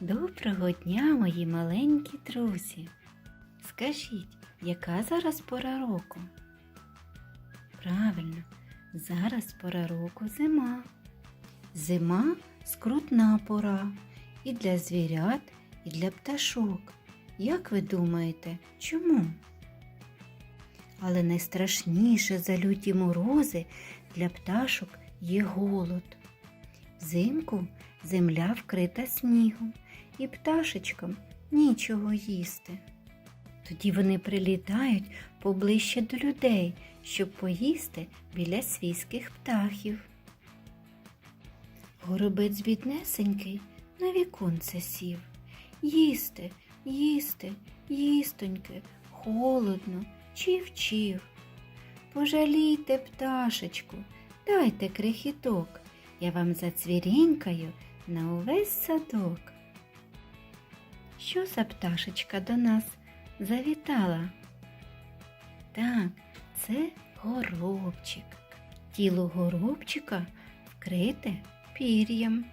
Доброго дня, мої маленькі друзі. Скажіть, яка зараз пора року? Правильно, зараз пора року зима. Зима скрутна пора і для звірят, і для пташок. Як ви думаєте, чому? Але найстрашніше за люті морози для пташок є голод. Взимку земля вкрита снігом, і пташечкам нічого їсти. Тоді вони прилітають поближче до людей, щоб поїсти біля свійських птахів. Горобець біднесенький на віконце сів. Їсти, їсти, їстоньки, холодно, чів-чів. Пожалійте пташечку, дайте крихіток, я вам зацвірінькаю на увесь садок. Що за пташечка до нас завітала? Так, це горобчик. Тіло горобчика вкрите пір'ям.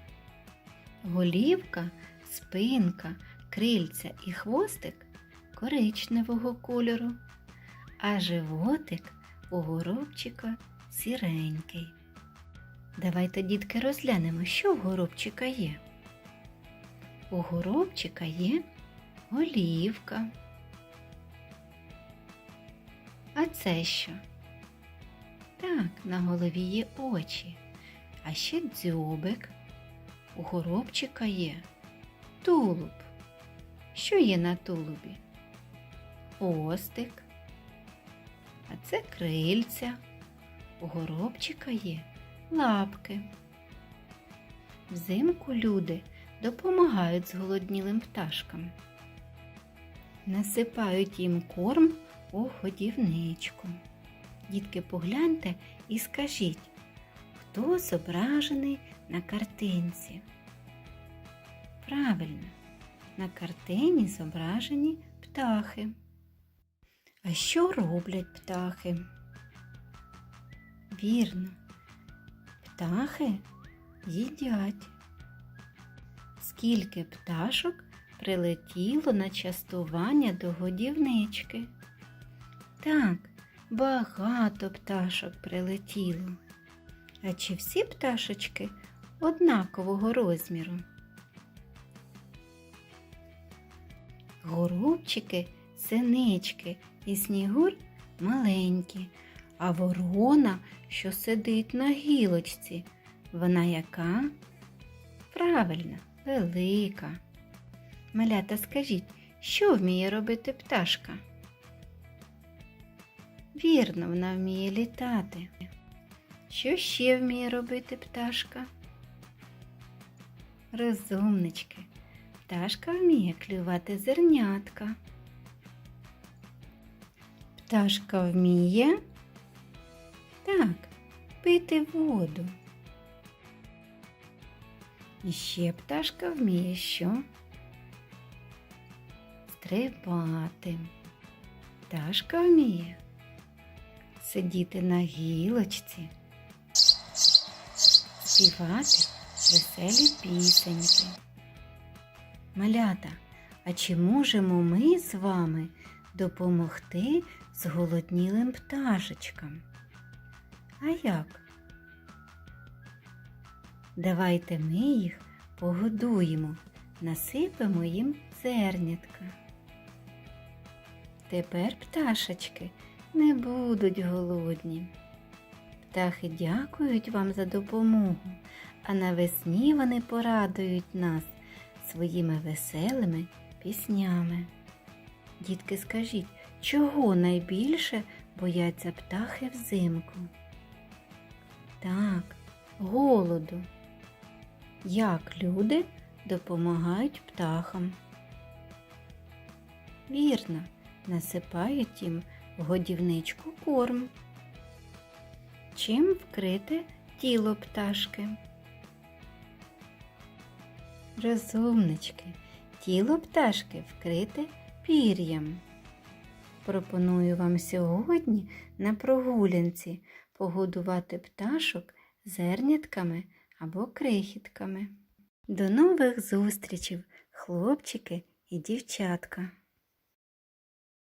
Голівка, спинка, крильця і хвостик коричневого кольору, а животик у горобчика сіренький. Давайте, дітки, розглянемо, що в горобчика є. У горобчика є голівка. А це що? Так, на голові є очі, а ще дзьобик. У горобчика є тулуб. Що є на тулубі? Остик. А це крильця. У горобчика є лапки. Взимку люди допомагають зголоднілим пташкам. Насипають їм корм у годівничку. Дітки, погляньте і скажіть, хто зображений на картинці? Правильно, на картині зображені птахи. А що роблять птахи? Вірно, птахи їдять. Скільки пташок прилетіло на частування до годівнички? Так, багато пташок прилетіло. А чи всі пташечки однакового розміру? Горобчики, синички і снігур маленькі, а ворона, що сидить на гілочці, вона яка? Правильно, велика. Малята, скажіть, що вміє робити пташка? Вірно, вона вміє літати. Що ще вміє робити пташка? Розумнички. Пташка вміє клювати зернятка. Пташка вміє так, пити воду. І ще пташка вміє що? Стрибати. Пташка вміє сидіти на гілочці, співати веселі пісеньки. Малята, а чи можемо ми з вами допомогти зголоднілим пташечкам? А як? Давайте ми їх погодуємо, насипемо їм зернятка. Тепер пташечки не будуть голодні. Птахи дякують вам за допомогу, а навесні вони порадують нас своїми веселими піснями. Дітки, скажіть, чого найбільше бояться птахи взимку? Голоду. Як люди допомагають птахам? Вірно, насипають їм в годівничку корм. Чим вкрите тіло пташки? Розумнички, тіло пташки вкрите пір'ям. Пропоную вам сьогодні на прогулянці погодувати пташок зернятками або крихітками. До нових зустрічей, хлопчики і дівчатка.